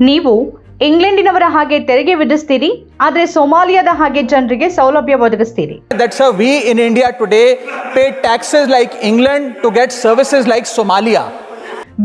ನೀವು ಇಂಗ್ಲೆಂಡಿನವರ ಹಾಗೆ ತೆರಿಗೆ ವಿಧಿಸ್ತೀರಿ ಆದರೆ ಸೋಮಾಲಿಯಾದ ಹಾಗೆ ಜನರಿಗೆ ಸೌಲಭ್ಯ ಒದಗಿಸ್ತೀರಿ. That's a we in India today pay taxes like England to get services like Somalia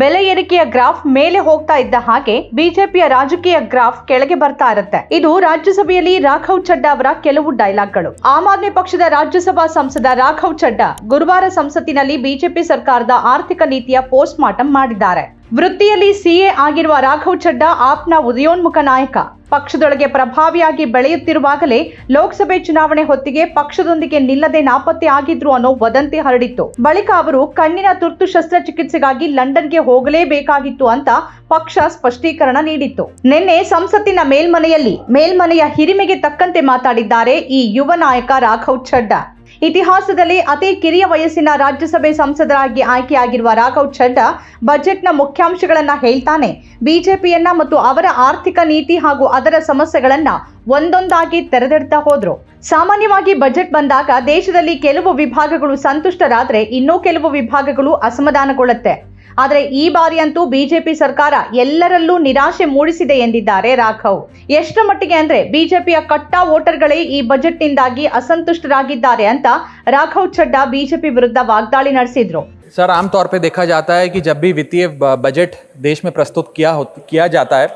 ಬೆಲೆ ಏರಿಕೆಯ ಗ್ರಾಫ್ ಮೇಲೆ ಹೋಗ್ತಾ ಇದ್ದ ಹಾಗೆ ಬಿಜೆಪಿಯ ರಾಜಕೀಯ ಗ್ರಾಫ್ ಕೆಳಗೆ ಬರ್ತಾ ಇರುತ್ತೆ. ಇದು ರಾಜ್ಯಸಭೆಯಲ್ಲಿ ರಾಘವ್ ಚಡ್ಡಾ ಅವರ ಕೆಲವು ಡೈಲಾಗ್ಗಳು. ಆಮ್ ಆದ್ಮಿ ಪಕ್ಷದ ರಾಜ್ಯಸಭಾ ಸಂಸದ ರಾಘವ್ ಚಡ್ಡಾ ಗುರುವಾರ ಸಂಸತ್ತಿನಲ್ಲಿ ಬಿಜೆಪಿ ಸರ್ಕಾರದ ಆರ್ಥಿಕ ನೀತಿಯ ಪೋಸ್ಟ್ ಮಾರ್ಟಮ್ ಮಾಡಿದ್ದಾರೆ. ವೃತ್ತಿಯಲ್ಲಿ ಸಿಎ ಆಗಿರುವ ರಾಘವ್ ಚಡ್ಡಾ ಆಪ್ನ ಉದಯೋನ್ಮುಖ ನಾಯಕ. ಪಕ್ಷದೊಳಗೆ ಪ್ರಭಾವಿಯಾಗಿ ಬೆಳೆಯುತ್ತಿರುವಾಗಲೇ ಲೋಕಸಭೆ ಚುನಾವಣೆ ಹೊತ್ತಿಗೆ ಪಕ್ಷದೊಂದಿಗೆ ನಿಲ್ಲದೆ ನಾಪತ್ತೆ ಆಗಿದ್ರು ಅನ್ನೋ ವದಂತಿ ಹರಡಿತ್ತು. ಬಳಿಕ ಅವರು ಕಣ್ಣಿನ ತುರ್ತು ಶಸ್ತ್ರಚಿಕಿತ್ಸೆಗಾಗಿ ಲಂಡನ್ಗೆ ಹೋಗಲೇಬೇಕಾಗಿತ್ತು ಅಂತ ಪಕ್ಷ ಸ್ಪಷ್ಟೀಕರಣ ನೀಡಿತ್ತು. ನಿನ್ನೆ ಸಂಸತ್ತಿನ ಮೇಲ್ಮನೆಯಲ್ಲಿ ಮೇಲ್ಮನೆಯ ಹಿರಿಮೆಗೆ ತಕ್ಕಂತೆ ಮಾತಾಡಿದ್ದಾರೆ ಈ ಯುವ ನಾಯಕ ರಾಘವ್ ಚಡ್ಡಾ. ಇತಿಹಾಸದಲ್ಲಿ ಅತಿ ಕಿರಿಯ ವಯಸ್ಸಿನ ರಾಜ್ಯಸಭೆ ಸಂಸದರಾಗಿ ಆಯ್ಕೆಯಾಗಿರುವ ರಾಘವ್ ಚಡ್ಡಾ ಬಜೆಟ್ನ ಮುಖ್ಯಾಂಶಗಳನ್ನ ಹೇಳ್ತಾನೆ. ಬಿಜೆಪಿಯನ್ನ ಮತ್ತು ಅವರ ಆರ್ಥಿಕ ನೀತಿ ಹಾಗೂ ಅದರ ಸಮಸ್ಯೆಗಳನ್ನ ಒಂದೊಂದಾಗಿ ತೆರೆದಿಡ್ತಾ ಹೋದ್ರು. ಸಾಮಾನ್ಯವಾಗಿ ಬಜೆಟ್ ಬಂದಾಗ ದೇಶದಲ್ಲಿ ಕೆಲವು ವಿಭಾಗಗಳು ಸಂತುಷ್ಟರಾದ್ರೆ ಇನ್ನೂ ಕೆಲವು ವಿಭಾಗಗಳು ಅಸಮಾಧಾನಗೊಳ್ಳುತ್ತೆ. ಆದರೆ ಈ ಬಾರಿಯಂತೂ ಬಿಜೆಪಿ ಸರ್ಕಾರ ಎಲ್ಲರಲ್ಲೂ ನಿರಾಶೆ ಮೂಡಿಸಿದೆ ಎಂದಿದ್ದಾರೆ ರಾಘವ್ ಎಷ್ಟರ ಮಟ್ಟಿಗೆ ಅಂದ್ರೆ ಬಿಜೆಪಿಯ ಕಟ್ಟಾ ವೋಟರ್ಗಳೇ ಈ ಬಜೆಟ್ನಿಂದಾಗಿ ಅಸಂತುಷ್ಟರಾಗಿದ್ದಾರೆ ಅಂತ ರಾಘವ್ ಚಡ್ಡಾ ಬಿಜೆಪಿ ವಿರುದ್ಧ ವಾಗ್ದಾಳಿ ನಡೆಸಿದ್ರು सर आमतौर पे देखा जाता है कि जब भी वित्तीय ब- बजट देश में प्रस्तुत किया हो किया जाता है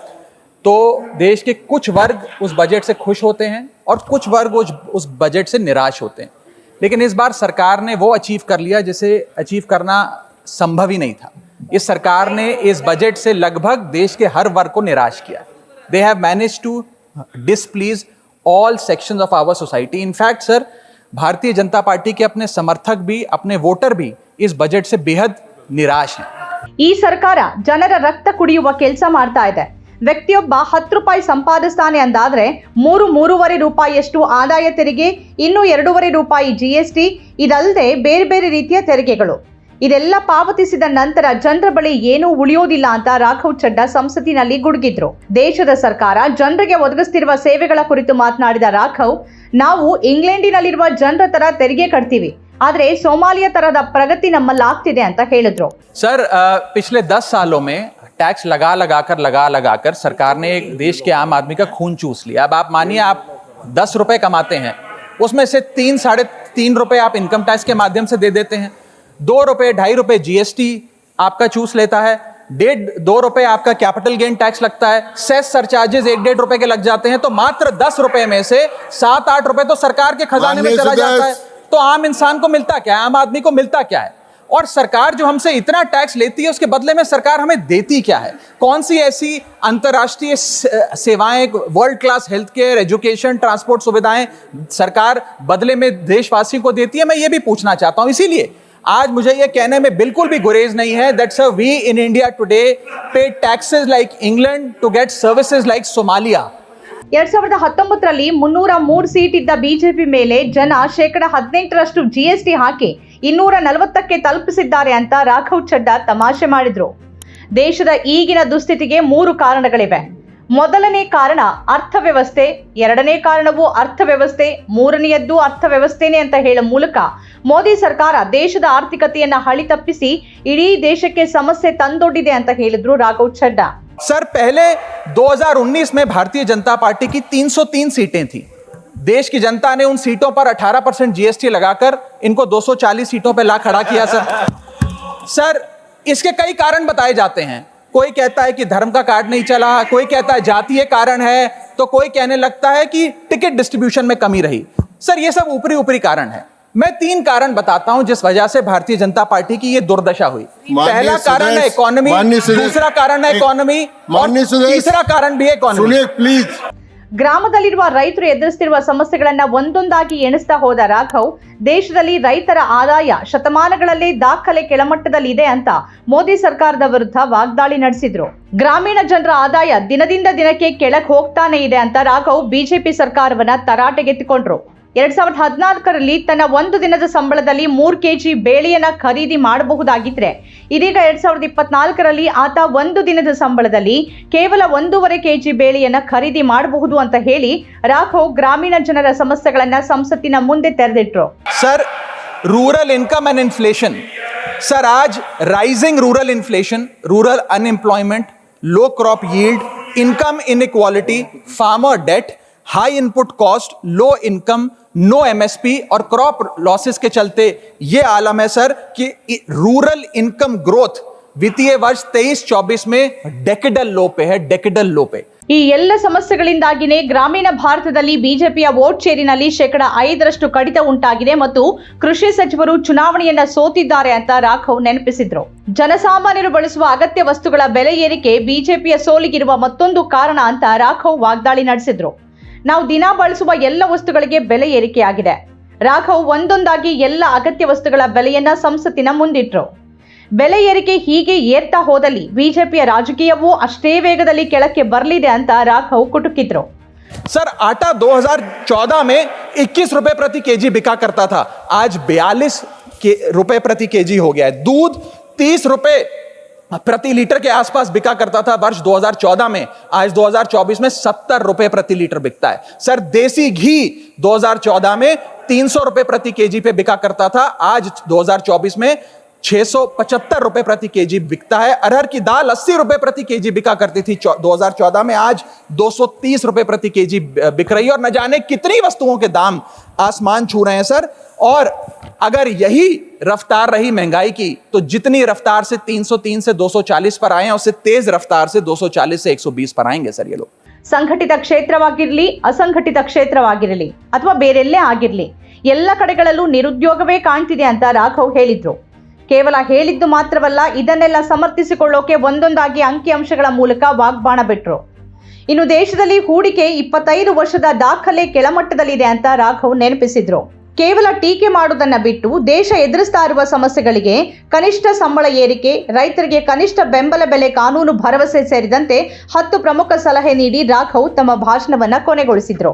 तो देश के कुछ वर्ग उस बजट से खुश होते हैं और कुछ वर्ग उस उस बजट से निराश होते हैं लेकिन इस बार सरकार ने वो अचीव कर लिया जिसे अचीव करना संभव ही नहीं था इस सरकार ने इस बजट से लगभग देश के हर वर्ग को निराश किया they have managed to displease all sections of our society in fact sir Bharatiya Janata Party के अपने समर्थक भी अपने वोटर भी इस बजट से बेहद निराश हैं ಈ ಸರ್ಕಾರ ಜನರ ರಕ್ತ ಕುಡಿಯುವ ಕೆಲಸ ಮಾಡ್ತಾ ಇದೆ ವ್ಯಕ್ತಿಯೊಬ್ಬ ಹತ್ತು ರೂಪಾಯಿ ಸಂಪಾದಿಸ್ತಾನೆ ಅಂದಾದ್ರೆ ಮೂರು ಮೂರುವರೆ ರೂಪಾಯಿಯಷ್ಟು ಆದಾಯ ತೆರಿಗೆ ಇನ್ನು ಎರಡೂವರೆ ರೂಪಾಯಿ ಜಿಎಸ್ಟಿ ಇದಲ್ಲದೆ ಬೇರೆ ಬೇರೆ ರೀತಿಯ ತೆರಿಗೆಗಳು ಇದೆಲ್ಲ ಪಾವತಿಸಿದ ನಂತರ ಜನರ ಬಳಿ ಏನೂ ಉಳಿಯೋದಿಲ್ಲ ಅಂತ ರಾಘವ್ ಚಡ್ಡಾ ಸಂಸತ್ತಿನಲ್ಲಿ ಗುಡುಗಿದ್ರು ದೇಶದ ಸರ್ಕಾರ ಜನರಿಗೆ ಒದಗಿಸ್ತಿರುವ ಸೇವೆಗಳ ಕುರಿತು ಮಾತನಾಡಿದ ರಾಘವ್ ನಾವು ಇಂಗ್ಲೆಂಡಿನಲ್ಲಿರುವ ಜನರ ತರ ತೆರಿಗೆ ಕಟ್ತೀವಿ ಆದ್ರೆ ಸೋಮಾಲಿಯಾ ತರದ ಪ್ರಗತಿ ನಮ್ಮಲ್ಲಾಗ್ತಿದೆ ಅಂತ ಹೇಳಿದ್ರು सर अ, पिछले दस सालों में टैक्स लगा लगा कर लगा लगा कर सरकार ने एक देश के आम आदमी का खून चूस लिया अब आप मानिए आप दस रुपए कमाते हैं उसमें से तीन साढ़े तीन रुपए आप इनकम टैक्स के माध्यम से दे देते हैं दो रुपए ढाई रुपए जीएसटी आपका चूस लेता है। डेढ़ दो रुपए आपका कैपिटल गेन टैक्स लगता है। सेस सरचार्जेस एक डेढ़ रुपए के लग जाते हैं तो मात्र दस रुपए में से सात आठ रुपए तो सरकार के खजाने में चला जाता है। तो आम इंसान को मिलता क्या है? आम आदमी को मिलता क्या है? और सरकार जो हमसे इतना टैक्स लेती है उसके बदले में सरकार हमें देती क्या है? कौन सी ऐसी अंतर्राष्ट्रीय सेवाएँ world class health care education transport सुविधाएँ सरकार बदले में देशवासियों को देती है? मैं ये भी पूछना चाहता हूँ। इसीलिए आज मुझे ये कहने में बिल्कुल भी गुरेज नहीं है that's we in India today pay taxes like England to get services like Somalia ಎರಡ್ ಸಾವಿರದ ಹತ್ತೊಂಬತ್ತರಲ್ಲಿ ಮುನ್ನೂರ ಮೂರು ಸೀಟ್ ಇದ್ದ ಬಿಜೆಪಿ ಮೇಲೆ ಜನ ಶೇಕಡ ಹದಿನೆಂಟರಷ್ಟು ಜಿಎಸ್ಟಿ ಹಾಕಿ ಇನ್ನೂರ ನಲವತ್ತಕ್ಕೆ ತಲುಪಿಸಿದ್ದಾರೆ ಅಂತ ರಾಘವ್ ಚಡ್ಡಾ ತಮಾಷೆ ಮಾಡಿದ್ರು ದೇಶದ ಈಗಿನ ದುಸ್ಥಿತಿಗೆ ಮೂರು ಕಾರಣಗಳಿವೆ ಮೊದಲನೇ ಕಾರಣ ಅರ್ಥವ್ಯವಸ್ಥೆ ಎರಡನೇ ಕಾರಣವು ಅರ್ಥವ್ಯವಸ್ಥೆ ಮೂರನೆಯದ್ದು ಅರ್ಥವ್ಯವಸ್ಥೆನೇ ಅಂತ ಹೇಳೋ ಮೂಲಕ ಮೋದಿ ಸರ್ಕಾರ ದೇಶದ ಆರ್ಥಿಕತೆಯನ್ನ ಹಳಿ ತಪ್ಪಿಸಿ ಇಡೀ ದೇಶಕ್ಕೆ ಸಮಸ್ಯೆ ತಂದೊಡ್ಡಿದೆ ಅಂತ ಹೇಳಿದ್ರು ರಾಘವ್ ಚಡ್ಡಾ सर पहले 2019 में भारतीय जनता पार्टी की 303 सीटें थी देश की जनता ने उन सीटों पर 18 परसेंट जीएसटी लगाकर इनको 240 सीटों पर ला खड़ा किया सर सर इसके कई कारण बताए जाते हैं कोई कहता है कि धर्म का कार्ड नहीं चला कोई कहता है जातीय कारण है तो कोई कहने लगता है कि टिकट डिस्ट्रीब्यूशन में कमी रही। सर ये सब ऊपरी ऊपरी कारण है। मैं तीन कारण बताता हूँ जिस वजह से भारतीय जनता पार्टी की ये दुर्दशा हुई। पहला कारण है इकोनॉमी दूसरा कारण है इकोनॉमी और तीसरा कारण भी है इकोनॉमी प्लीज़ ಗ್ರಾಮದಲ್ಲಿರುವ ರೈತರು ಎದುರಿಸುತ್ತಿರುವ ಸಮಸ್ಯೆಗಳನ್ನ ಒಂದೊಂದಾಗಿ ಎಣಿಸ್ತಾ ಹೋದ ರಾಘವ್, ದೇಶದಲ್ಲಿ ರೈತರ ಆದಾಯ ಶತಮಾನಗಳಲ್ಲಿ ದಾಖಲೆ ಕೆಳಮಟ್ಟದಲ್ಲಿ ಇದೆ ಅಂತ ಮೋದಿ ಸರ್ಕಾರದ ವಿರುದ್ಧ ವಾಗ್ದಾಳಿ ನಡೆಸಿದ್ರು. ಗ್ರಾಮೀಣ ಜನರ ಆದಾಯ ದಿನದಿಂದ ದಿನಕ್ಕೆ ಕೆಳಗೆ ಹೋಗ್ತಾನೆ ಇದೆ ಅಂತ ರಾಘವ್ ಬಿಜೆಪಿ ಸರ್ಕಾರವನ್ನ ತರಾಟೆಗೆತ್ತಿಕೊಂಡ್ರು. ಎರಡ್ ಸಾವಿರದ ಹದಿನಾಲ್ಕರಲ್ಲಿ ತನ್ನ ಒಂದು ದಿನದ ಸಂಬಳದಲ್ಲಿ ಮೂರು ಕೆಜಿ ಬೇಳೆಯನ್ನ ಖರೀದಿ ಮಾಡಬಹುದಾಗಿದ್ರೆ ಇದೀಗ ಎರಡ್ ಸಾವಿರದ ಇಪ್ಪತ್ನಾಲ್ಕರಲ್ಲಿ ಆತ ಒಂದು ದಿನದ ಸಂಬಳದಲ್ಲಿ ಕೇವಲ ಒಂದೂವರೆ ಕೆಜಿ ಬೇಳೆಯನ್ನ ಖರೀದಿ ಮಾಡಬಹುದು ಅಂತ ಹೇಳಿ ರಾಘವ್ ಗ್ರಾಮೀಣ ಜನರ ಸಮಸ್ಯೆಗಳನ್ನ ಸಂಸತ್ತಿನ ಮುಂದೆ ತೆರೆದಿಟ್ರು sir rural income and inflation sir आज rising rural inflation rural unemployment low crop yield income inequality, farmer debt, high input cost, low income, no MSP और क्रॉप लॉसेस के चलते ये आलम है सर कि रूरल इनकम ग्रोथ वित्तीय वर्ष 23-24 में डेकेडल लो पे है डेकेडल लो पे ಈ ಎಲ್ಲ ಸಮಸ್ಯೆಗಳಿಂದಾಗಿನೇ ಗ್ರಾಮೀಣ ಭಾರತದಲ್ಲಿ ಬಿಜೆಪಿಯ ವೋಟ್ ಶೇರಿನಲ್ಲಿ ಶೇಕಡ ಐದರಷ್ಟು ಕಡಿತ ಉಂಟಾಗಿದೆ ಮತ್ತು ಕೃಷಿ ಸಚಿವರು ಚುನಾವಣೆಯನ್ನ ಸೋತಿದ್ದಾರೆ ಅಂತ ರಾಘವ್ ನೆನಪಿಸಿದ್ರು ಜನಸಾಮಾನ್ಯರು ಬಳಸುವ ಅಗತ್ಯ ವಸ್ತುಗಳ ಬೆಲೆ ಏರಿಕೆ ಬಿಜೆಪಿಯ ಸೋಲಿಗಿರುವ ಮತ್ತೊಂದು ಕಾರಣ ಅಂತ ರಾಘವ್ ವಾಗ್ದಾಳಿ ನಡೆಸಿದ್ರು ನಾವು ದಿನ ಬಳಸುವ ಎಲ್ಲ ವಸ್ತುಗಳಿಗೆ ಬೆಲೆ ಏರಿಕೆಯಾಗಿದೆ ರಾಘವ್ ಒಂದೊಂದಾಗಿ ಎಲ್ಲ ಅಗತ್ಯ ವಸ್ತುಗಳ ಬೆಲೆಯನ್ನ ಸಂಸತ್ತಿನ ಮುಂದಿಟ್ರು ಬೆಲೆ ಏರಿಕೆ ಹೀಗೆ ಏರ್ತಾ ಹೋದಲ್ಲಿ ಬಿಜೆಪಿಯ ರಾಜಕೀಯವೂ ಅಷ್ಟೇ ವೇಗದಲ್ಲಿ ಕೆಳಕ್ಕೆ ಬರಲಿದೆ ಅಂತ ರಾಘವ್ ಕುಟುಕಿದ್ರು सर आटा 2014 में 21 रुपए प्रति केजी बिका करता था आज 42 के रुपए प्रति केजी हो गया है दूध 30 रुपए प्रति लीटर के आसपास बिका करता था वर्ष 2014 में। आज 2024 में 70 रुपए प्रति लीटर बिकता है। सर, देसी घी 2014 में 300 रुपए प्रति केजी पे बिका करता था। आज 2024 में 675 रुपए प्रति केजी बिकता है अरहर की दाल 80 रुपए प्रति केजी बिका करती थी चौ- 2014 में आज 230 रुपए प्रति केजी बिक रही है और न जाने कितनी वस्तुओं के दाम आसमान छू रहे हैं सर और अगर यही रफ्तार रही महंगाई की तो जितनी रफ्तार से 303 से 240 पर आए हैं उससे तेज रफ्तार से 240 से 120 पर आएंगे सर ये लोग ಸಂಘಟಿತ ಕ್ಷೇತ್ರವಾಗಿರಲಿ ಅಸಂಘಟಿತ ಕ್ಷೇತ್ರವಾಗಿರಲಿ ಅಥವಾ ಬೇರೆಲ್ಲೇ ಆಗಿರಲಿ ಎಲ್ಲ ಕಡೆಗಳಲ್ಲೂ ನಿರುದ್ಯೋಗವೇ ಕಾಣ್ತಿದೆ ಅಂತ ರಾಘವ್ ಹೇಳಿದ್ರು ಕೇವಲ ಹೇಳಿದ್ದು ಮಾತ್ರವಲ್ಲ, ಇದನ್ನೆಲ್ಲ ಸಮರ್ಥಿಸಿಕೊಳ್ಳೋಕೆ ಒಂದೊಂದಾಗಿ ಅಂಕಿಅಂಶಗಳ ಮೂಲಕ ವಾಗ್ಬಾಣ ಬಿಟ್ರು. ಇನ್ನು ದೇಶದಲ್ಲಿ ಹೂಡಿಕೆ ಇಪ್ಪತ್ತೈದು ವರ್ಷದ ದಾಖಲೆ ಕೆಳಮಟ್ಟದಲ್ಲಿದೆ ಅಂತ ರಾಘವ್ ನೆನಪಿಸಿದ್ರು. ಕೇವಲ ಟೀಕೆ ಮಾಡುವುದನ್ನು ಬಿಟ್ಟು ದೇಶ ಎದುರಿಸ್ತಾ ಇರುವ ಸಮಸ್ಯೆಗಳಿಗೆ ಕನಿಷ್ಠ ಸಂಬಳ ಏರಿಕೆ, ರೈತರಿಗೆ ಕನಿಷ್ಠ ಬೆಂಬಲ ಬೆಲೆ ಕಾನೂನು ಭರವಸೆ ಸೇರಿದಂತೆ ಹತ್ತು ಪ್ರಮುಖ ಸಲಹೆ ನೀಡಿ ರಾಘವ್ ತಮ್ಮ ಭಾಷಣವನ್ನು ಕೊನೆಗೊಳಿಸಿದ್ರು.